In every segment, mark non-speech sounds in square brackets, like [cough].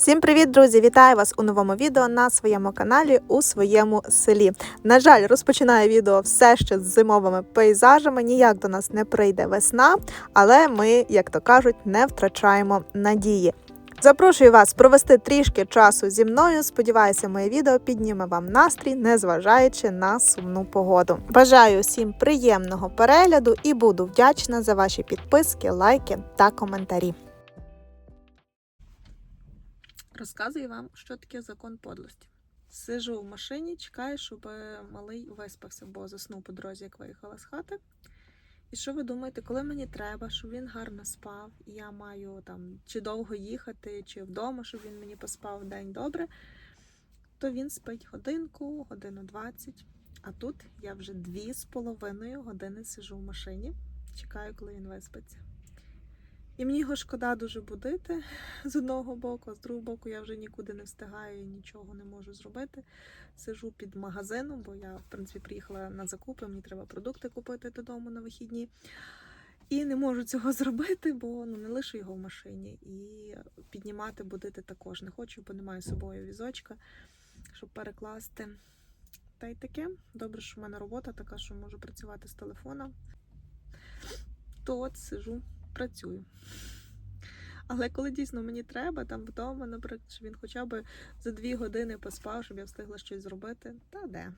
Всім привіт, друзі! Вітаю вас у новому відео на своєму каналі у своєму селі. На жаль, розпочинаю відео все ще з зимовими пейзажами. Ніяк до нас не прийде весна, але ми, як то кажуть, не втрачаємо надії. Запрошую вас провести трішки часу зі мною. Сподіваюся, моє відео підніме вам настрій, незважаючи на сумну погоду. Бажаю всім приємного перегляду і буду вдячна за ваші підписки, лайки та коментарі. Розказую вам, що таке закон подлості. Сижу в машині, чекаю, щоб малий виспався, бо заснув по дорозі, як виїхала з хати. І що ви думаєте, коли мені треба, щоб він гарно спав, і я маю там чи довго їхати, чи вдома, щоб він мені поспав день добре, то він спить годинку, годину 20. А тут я вже дві з половиною години сижу в машині, чекаю, коли він виспиться. І мені його шкода дуже будити з одного боку, а з другого боку я вже нікуди не встигаю і нічого не можу зробити. Сижу під магазином, бо я, в принципі, приїхала на закупи, мені треба продукти купити додому на вихідні. І не можу цього [laughs] зробити, бо ну, не лишу його в машині. І піднімати, будити також не хочу, бо немає з собою візочка, щоб перекласти. Та й таке. Добре, що в мене робота така, що можу працювати з телефона. То от сижу працюю. Але коли дійсно мені треба, там вдома, наприклад, щоб він хоча б за дві години поспав, щоб я встигла щось зробити, та де.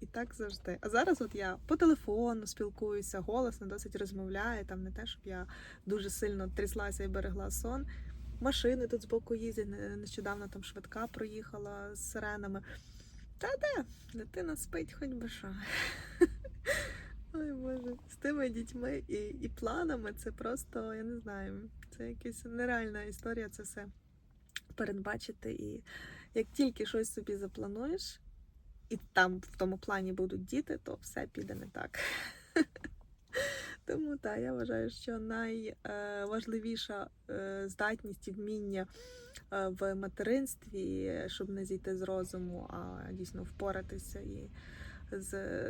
І так завжди. А зараз от я по телефону спілкуюся, голосно досить розмовляю. Там не те, щоб я дуже сильно тряслася і берегла сон. Машини тут збоку їздять. Нещодавно там швидка проїхала з сиренами. Та де? Дитина спить хоч би що. Ой Боже, з тими дітьми і, і планами це просто, я не знаю, це якась нереальна історія, це все передбачити. І як тільки щось собі заплануєш, і там в тому плані будуть діти, то все піде не так. [laughs] Тому так, я вважаю, що найважливіша здатність і вміння е, в материнстві, щоб не зійти з розуму, а дійсно впоратися і з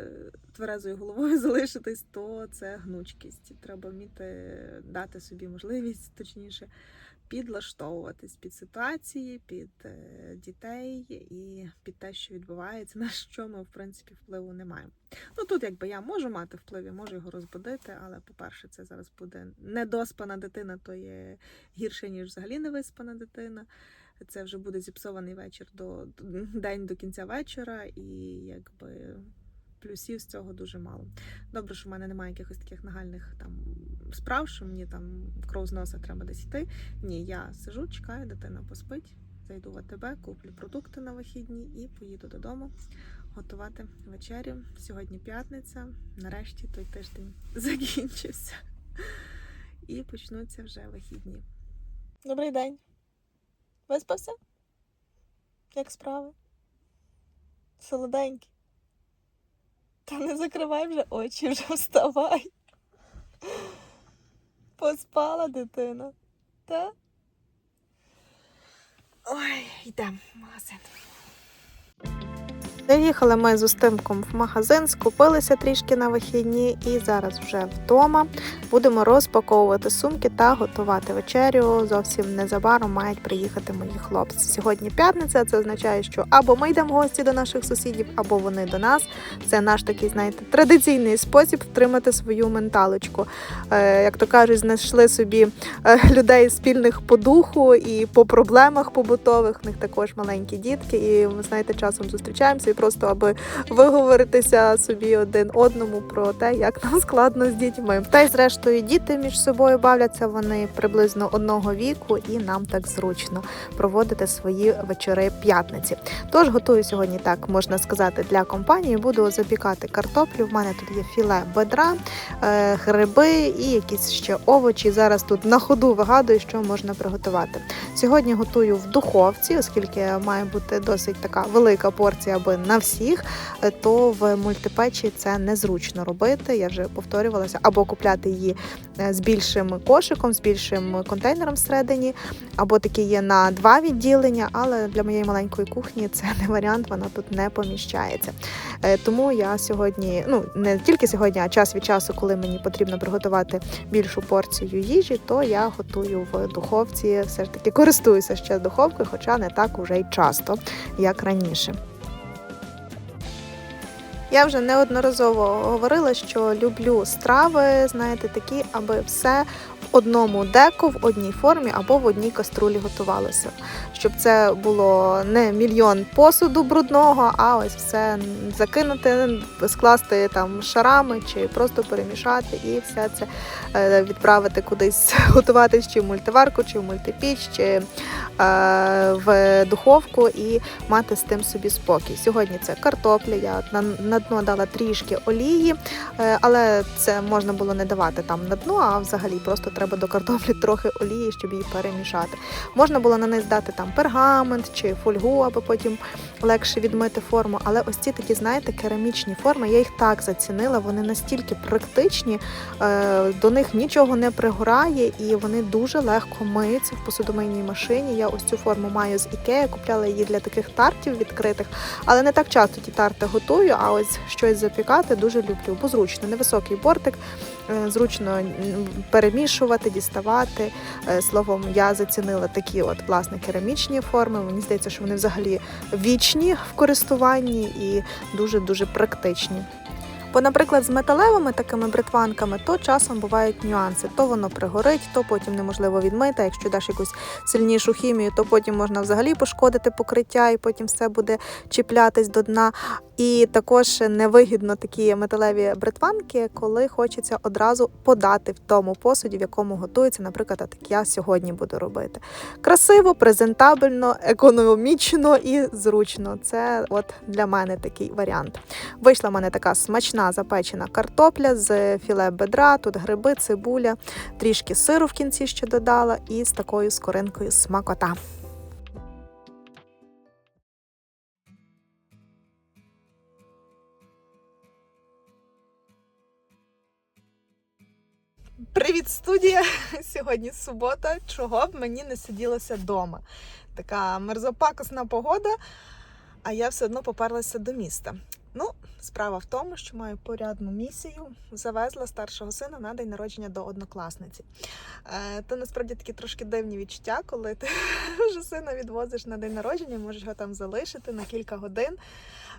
тверезою головою [laughs] залишитись, то це гнучкість. Треба вміти дати собі можливість, точніше, підлаштовуватись під ситуації, під е, дітей і під те, що відбувається, [laughs] на що ми, в принципі, впливу не маємо. Ну тут, якби я можу мати вплив, я можу його розбудити, але, по-перше, це зараз буде недоспана дитина, то є гірше, ніж взагалі невиспана дитина. Це вже буде зіпсований вечір до день до кінця вечора, і якби плюсів з цього дуже мало. Добре, що в мене немає якихось таких нагальних там справ, що мені там кров з носа треба десь йти. Ні, я сижу, чекаю, дитина поспить, зайду в АТБ, куплю продукти на вихідні і поїду додому готувати вечерю. Сьогодні п'ятниця. Нарешті той тиждень [laughs] закінчився. І почнуться вже вихідні. Добрий день. Виспався? Як справи? Солоденький. Та не закривай вже очі, вже вставай. Поспала дитина. Та? Ой, йдемо магазин. Заїхали ми з Устимком в магазин, скупилися трішки на вихідні і зараз вже вдома будемо розпаковувати сумки та готувати вечерю. Зовсім незабаром мають приїхати мої хлопці. Сьогодні п'ятниця, це означає, що або ми йдемо в гості до наших сусідів, або вони до нас. Це наш такий, знаєте, традиційний спосіб втримати свою менталочку. Е, як то кажуть, знайшли собі е, людей спільних по духу і по проблемах побутових. В них також маленькі дітки, і ми знаєте, часом зустрічаємося просто аби виговоритися собі один одному про те, як нам складно з дітьми. Та й зрештою діти між собою бавляться. Вони приблизно одного віку, і нам так зручно проводити свої вечори п'ятниці. Тож готую сьогодні так, можна сказати, для компанії. Буду запікати картоплю. В мене тут є філе бедра, е, гриби і якісь ще овочі. Зараз тут на ходу вигадую, що можна приготувати. Сьогодні готую в духовці, оскільки має бути досить така велика порція, аби на всіх, е, то в мультипечі це незручно робити. Я вже повторювалася, або купляти її е, з більшим кошиком, з більшим контейнером всередині, або такі є на два відділення, але для моєї маленької кухні це не варіант, вона тут не поміщається. Е, Тому я сьогодні, ну не тільки сьогодні, а час від часу, коли мені потрібно приготувати більшу порцію їжі, то я готую в духовці. Все ж таки користуюся ще духовкою, хоча не так уже й часто, як раніше. Я вже неодноразово говорила, що люблю страви, знаєте, такі, аби все одному деку, в одній формі або в одній каструлі готувалося. Щоб це було не мільйон посуду брудного, а ось все закинути, скласти там шарами чи просто перемішати і все це е, відправити кудись [laughs] готуватись чи в мультиварку, чи в мультипіч, чи е, в духовку і мати з тим собі спокій. Сьогодні це картопля. Я на, дно дала трішки олії, е, але це можна було не давати там на дно, а взагалі просто треба до картоплі трохи олії, щоб її перемішати. Можна було на неї здати там пергамент чи фольгу, аби потім легше відмити форму. Але ось ці такі, знаєте, керамічні форми, я їх так зацінила. Вони настільки практичні, е, до них нічого не пригорає, і вони дуже легко миються в посудомийній машині. Я ось цю форму маю з Ікея, купляла її для таких тартів відкритих, але не так часто ті тарти готую. А ось щось запікати дуже люблю, бо зручно, невисокий бортик, зручно перемішувати, діставати. Е, Словом, я зацінила такі от власне керамічні форми. Мені здається, що вони взагалі вічні в користуванні і дуже дуже практичні. Бо, наприклад, з металевими такими бритванками, то часом бувають нюанси. То воно пригорить, то потім неможливо відмити. Якщо даш якусь сильнішу хімію, то потім можна взагалі пошкодити покриття, і потім все буде чіплятись до дна. І також невигідно такі металеві бритванки, коли хочеться одразу подати в тому посуді, в якому готується, наприклад, так я сьогодні буду робити. Красиво, презентабельно, економічно і зручно. Це от для мене такий варіант. Вийшла в мене така смачна запечена картопля з філе бедра, тут гриби, цибуля, трішки сиру в кінці ще додала, і з такою скоринкою смакота. Привіт, студія! [laughs] Сьогодні субота. Чого б мені не сиділося вдома. Така мерзопакосна погода, а я все одно поперлася до міста. Ну, справа в тому, що маю порядну місію. Завезла старшого сина на день народження до однокласниці. Е, то насправді такі трошки дивні відчуття, коли ти [laughs] вже сина відвозиш на день народження, можеш його там залишити на кілька годин.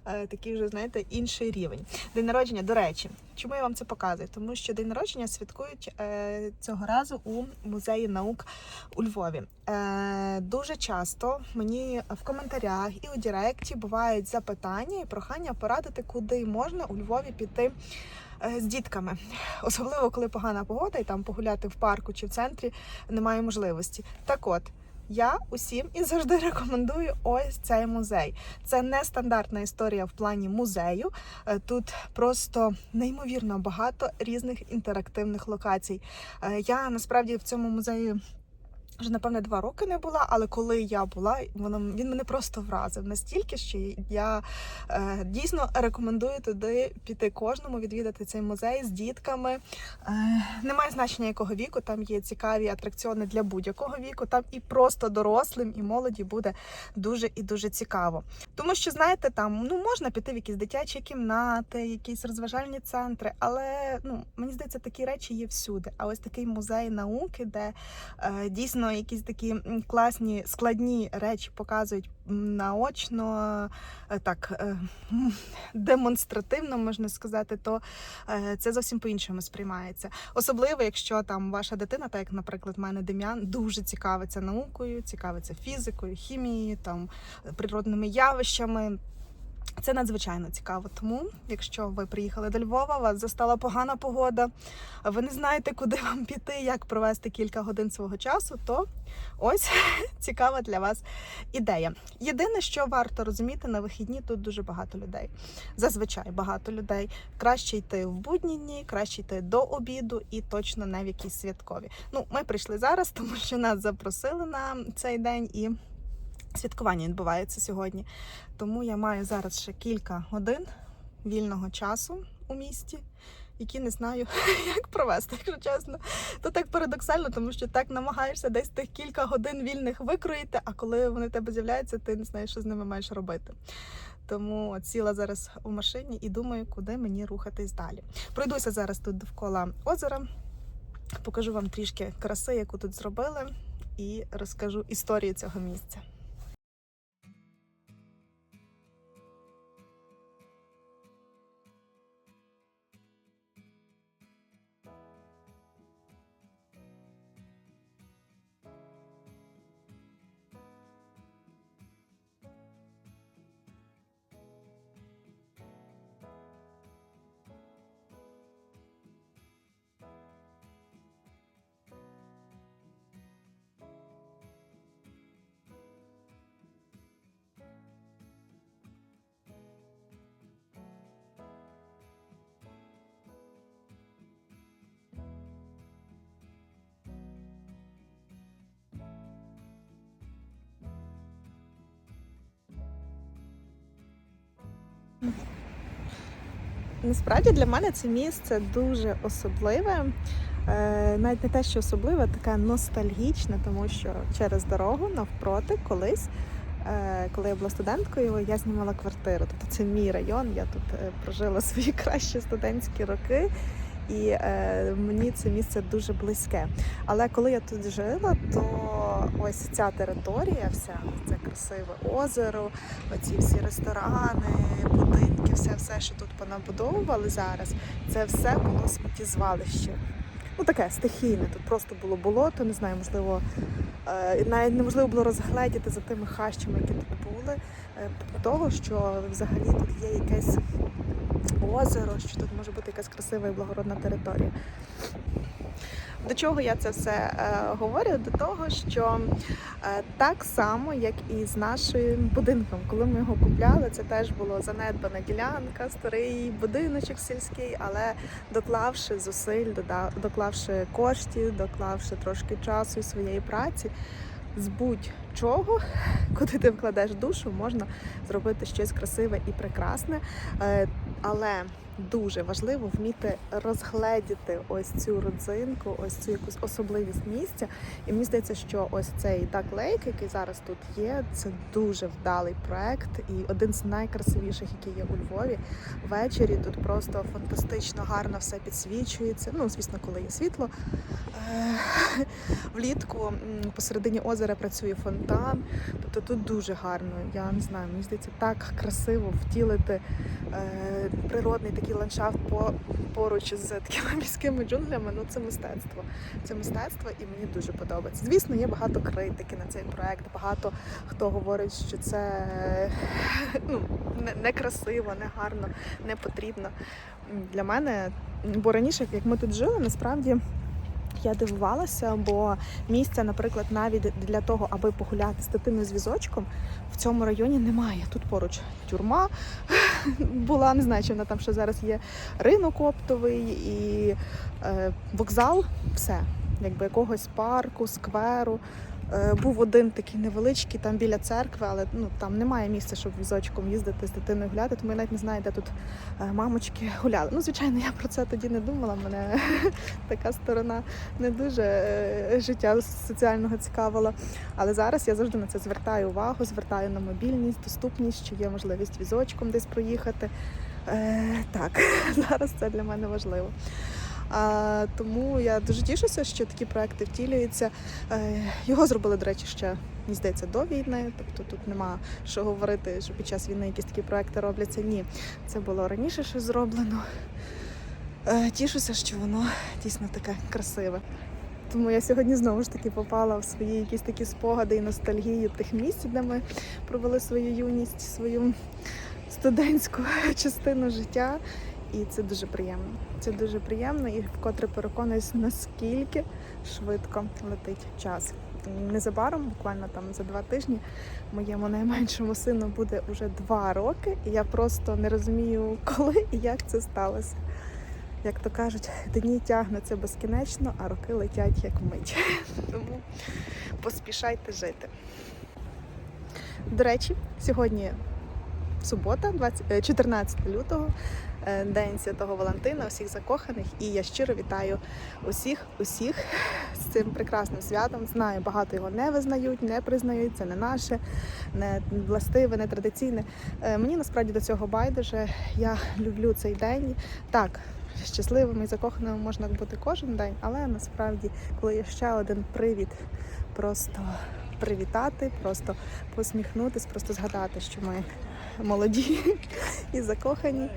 Е, Такий вже, знаєте, інший рівень. День народження, до речі, чому я вам це показую? Тому що день народження святкують е, цього разу у музеї наук у Львові. Е, дуже часто мені в коментарях і у Директі бувають запитання і прохання порадити, куди можна у Львові піти. З дітками, особливо коли погана погода, і там погуляти в парку чи в центрі немає можливості. Так от я усім і завжди рекомендую ось цей музей. Це не стандартна історія в плані музею. Е, Тут просто неймовірно багато різних інтерактивних локацій. Е, Я насправді в цьому музеї. Вже напевне два роки не була, але коли я була, воно він мене просто вразив настільки, що я е, дійсно рекомендую туди піти кожному, відвідати цей музей з дітками. Е, немає значення якого віку, там є цікаві атракціони для будь-якого віку. Там і просто дорослим, і молоді буде дуже і дуже цікаво. Тому що, знаєте, там ну можна піти в якісь дитячі кімнати, якісь розважальні центри, але ну мені здається, такі речі є всюди. А ось такий музей науки, де е, дійсно якісь такі класні складні речі показують наочно, е, так е, [laughs] демонстративно можна сказати, то е, це зовсім по-іншому сприймається. Особливо, якщо там ваша дитина, так як, наприклад, в мене Дем'ян, дуже цікавиться наукою, цікавиться фізикою, хімією, там природними явищами. Це надзвичайно цікаво. Тому, якщо ви приїхали до Львова, вас застала погана погода, ви не знаєте, куди вам піти, як провести кілька годин свого часу, то ось [laughs] цікава для вас ідея. Єдине, що варто розуміти, на вихідні тут дуже багато людей. Зазвичай багато людей. Краще йти в будні дні, краще йти до обіду і точно не в якісь святкові. Ну, ми прийшли зараз, [laughs] тому що нас запросили на цей день і. Святкування відбувається сьогодні. Тому я маю зараз ще кілька годин вільного часу у місті, які не знаю, [laughs] як провести, якщо чесно. То так парадоксально, тому що так намагаєшся десь тих кілька годин вільних викроїти, а коли вони в тебе з'являються, ти не знаєш, що з ними маєш робити. Тому сіла зараз у машині і думаю, куди мені рухатись далі. Пройдуся зараз тут довкола озера, покажу вам трішки краси, яку тут зробили, і розкажу історію цього місця. Насправді для мене це місце дуже особливе. Е, Навіть не те, що особливе, таке ностальгічне, тому що через дорогу навпроти колись, е, коли я була студенткою, я знімала квартиру. Тобто це мій район. Я тут е, прожила [laughs] свої кращі студентські роки. І е, мені це місце дуже близьке. Але коли я тут жила, то ось ця територія, вся це красиве озеро, оці всі ресторани, будинки, все, все, що тут понабудовували зараз, це все було сміттєзвалище. Ну таке стихійне. Тут просто було болото, не знаю, можливо, е, навіть неможливо було розгледіти за тими хащами, які тут були, е, того, що взагалі тут є якесь озеро, що тут може бути якась красива і благородна територія. До чого я це все е, говорю? До того, що е, так само, як і з нашим будинком, коли ми його купляли, це теж було занедбана ділянка, старий будиночок сільський, але доклавши зусиль, дода- доклавши коштів, доклавши трошки часу і своєї праці, з будь-чого, куди ти вкладеш душу, можна зробити щось красиве і прекрасне. Але дуже важливо вміти розгледіти ось цю родзинку, ось цю якусь особливість місця. І мені здається, що ось цей Duck Lake, який зараз тут є, це дуже вдалий проект і один з найкрасивіших, який є у Львові. Ввечері тут просто фантастично гарно все підсвічується. Ну, звісно, коли є світло. Е, [laughs] Влітку посередині озера працює фонтан. Тобто тут дуже гарно. Я не знаю, мені здається, так красиво втілити е, природний такий ландшафт по, поруч з такими [laughs] міськими джунглями. Ну це мистецтво. Це мистецтво і мені дуже подобається. Звісно, є багато критики на цей проект. Багато хто говорить, що це [laughs] ну, не- некрасиво, не гарно, не потрібно. Для мене, бо раніше, як ми тут жили, насправді. Я дивувалася, бо місця, наприклад, навіть для того, аби погуляти з дитиною з візочком, в цьому районі немає. Тут поруч тюрма [laughs] була, не знаю, чи вона там ще зараз є ринок оптовий і е, вокзал, все. Якби якогось парку, скверу. Е, був один такий невеличкий там біля церкви, але ну там немає місця, щоб візочком їздити з дитиною гуляти, тому я навіть не знаю, де тут е, мамочки гуляли. Ну, звичайно, я про це тоді не думала. Мене [laughs] така сторона не дуже е, життя соціального цікавила. Але зараз я завжди на це звертаю увагу, звертаю на мобільність, доступність, що є можливість візочком десь проїхати. Е, так, [laughs] зараз це для мене важливо. А, тому я дуже тішуся, що такі проекти втілюються. Е, його зробили, до речі, ще мені здається до війни. Тобто тут нема що говорити, що під час війни якісь такі проекти робляться. Ні, це було раніше ще зроблено. Е, тішуся, що воно дійсно таке красиве. Тому я сьогодні знову ж таки попала в свої якісь такі спогади і ностальгію тих місць, де ми провели свою юність, свою студентську [laughs] частину життя. І це дуже приємно. Це дуже приємно і вкотре переконуюсь, наскільки швидко летить час. Незабаром, буквально там за два тижні, моєму найменшому сину буде вже два роки, і я просто не розумію, [laughs] коли і як це сталося. Як то кажуть, дні тягнуться безкінечно, а роки летять як мить. [laughs] Тому поспішайте жити. До речі, сьогодні субота, 20, е, 14 лютого, е, День Святого Валентина, усіх закоханих. І я щиро вітаю усіх, усіх з цим прекрасним святом. Знаю, багато його не визнають, не признають. Це не наше, не властиве, не традиційне. Е, Мені насправді до цього байдуже. Я люблю цей день. Так, щасливими і закоханими можна бути кожен день, але насправді, коли є ще один привід, просто привітати, просто посміхнутись, просто згадати, що ми молоді і закохані,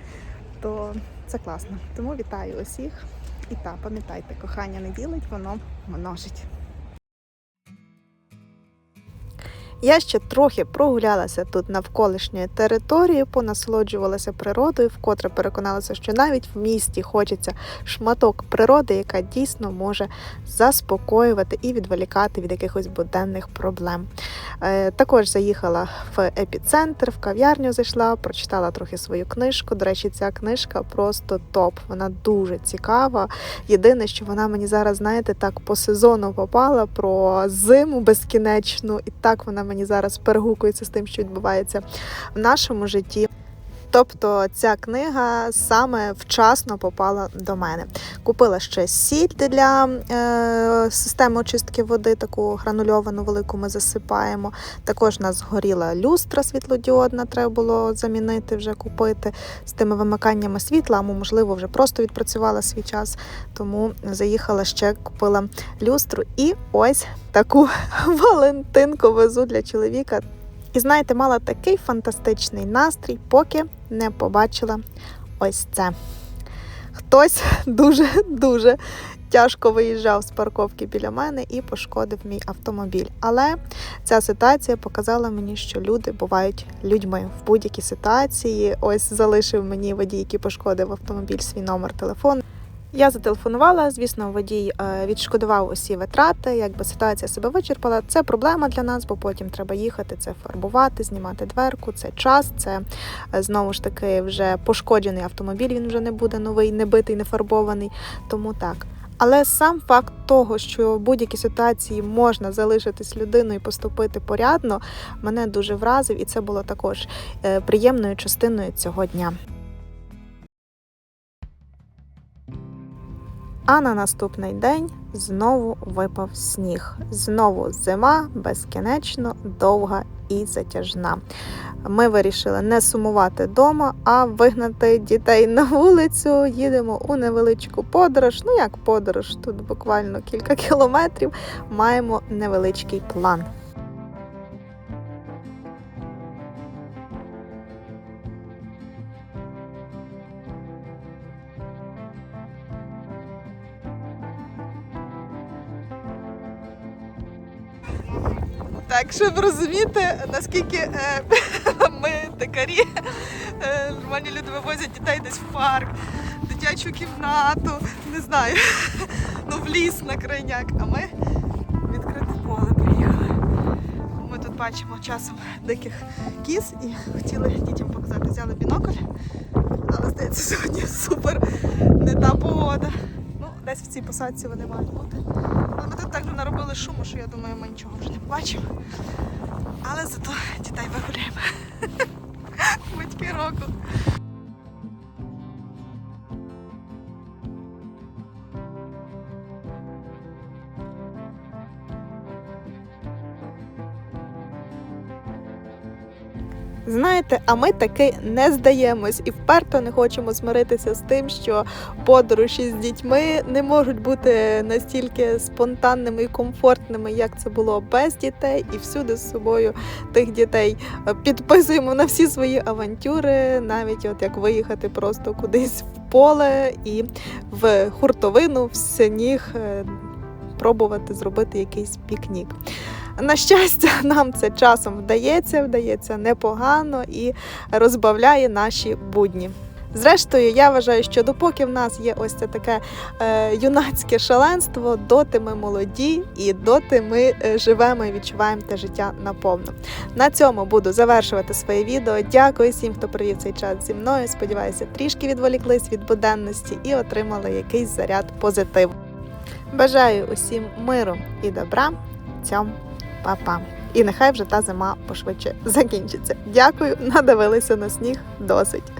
то це класно. Тому вітаю усіх. І та пам'ятайте, кохання не ділить, воно множить. Я ще трохи прогулялася тут навколишньою територією, понасолоджувалася природою, вкотре переконалася, що навіть в місті хочеться шматок природи, яка дійсно може заспокоювати і відволікати від якихось буденних проблем. Е, також заїхала в епіцентр, в кав'ярню зайшла, прочитала трохи свою книжку. До речі, ця книжка просто топ. Вона дуже цікава. Єдине, що вона мені зараз, знаєте, так по сезону попала про зиму безкінечну, і так вона мені зараз перегукується з тим, що відбувається в нашому житті. Тобто ця книга саме вчасно попала до мене. Купила ще сіль для е, системи очистки води, таку гранульовану велику ми засипаємо. Також нас згоріла люстра світлодіодна, треба було замінити, вже купити з тими вимиканнями світла, або, можливо, вже просто відпрацювала свій час. Тому заїхала ще, купила люстру і ось таку [laughs] Валентинку везу для чоловіка. І знаєте, мала такий фантастичний настрій, поки не побачила ось це. Хтось дуже-дуже тяжко виїжджав з парковки біля мене і пошкодив мій автомобіль. Але ця ситуація показала мені, що люди бувають людьми в будь-якій ситуації. Ось залишив мені водій, який пошкодив автомобіль, свій номер телефону. Я зателефонувала, звісно, водій е, відшкодував усі витрати, якби ситуація себе вичерпала. Це проблема для нас, бо потім треба їхати, це фарбувати, знімати дверку, це час, це е, знову ж таки вже пошкоджений автомобіль. Він вже не буде новий, не битий, не фарбований. Тому так. Але сам факт того, що в будь-якій ситуації можна залишитись людиною і поступити порядно, мене дуже вразив, і це було також е, приємною частиною цього дня. А на наступний день знову випав сніг. Знову зима безкінечно довга і затяжна. Ми вирішили не сумувати вдома, а вигнати дітей на вулицю. Їдемо у невеличку подорож. Ну як подорож? Тут буквально кілька кілометрів. Маємо невеличкий план. Так, щоб розуміти, наскільки е, [laughs] ми дикарі, е, нормальні люди вивозять дітей десь в парк, дитячу кімнату, не знаю, [laughs] ну в ліс на крайняк. А ми відкрите поле приїхали. Ми тут бачимо часом диких кіз і хотіли дітям показати, взяли бінокль, але здається, сьогодні супер не та погода. Ну, десь в цій посадці вони мають бути. Але ми тут так наробили шуму, що я думаю, ми нічого вже не побачимо. Але зато дітей вигуляємо. [laughs] Батьки року. Знаєте, а ми таки не здаємось і вперто не хочемо змиритися з тим, що подорожі з дітьми не можуть бути настільки спонтанними і комфортними, як це було без дітей, і всюди з собою тих дітей підписуємо на всі свої авантюри, навіть от як виїхати просто кудись в поле і в хуртовину, в сніг, е, пробувати зробити якийсь пікнік. На щастя, [laughs] нам це часом вдається, вдається непогано і розбавляє наші будні. Зрештою, я вважаю, що допоки в нас є ось це таке е, юнацьке шаленство, доти ми молоді і доти ми е, живемо і відчуваємо те життя наповну. На цьому буду завершувати своє відео. Дякую всім, хто провів цей час зі мною. Сподіваюся, трішки відволіклись від буденності і отримали якийсь заряд позитиву. Бажаю усім миру і добра. Цьом, па-па. І нехай вже та зима пошвидше закінчиться. Дякую, надивилися на сніг досить.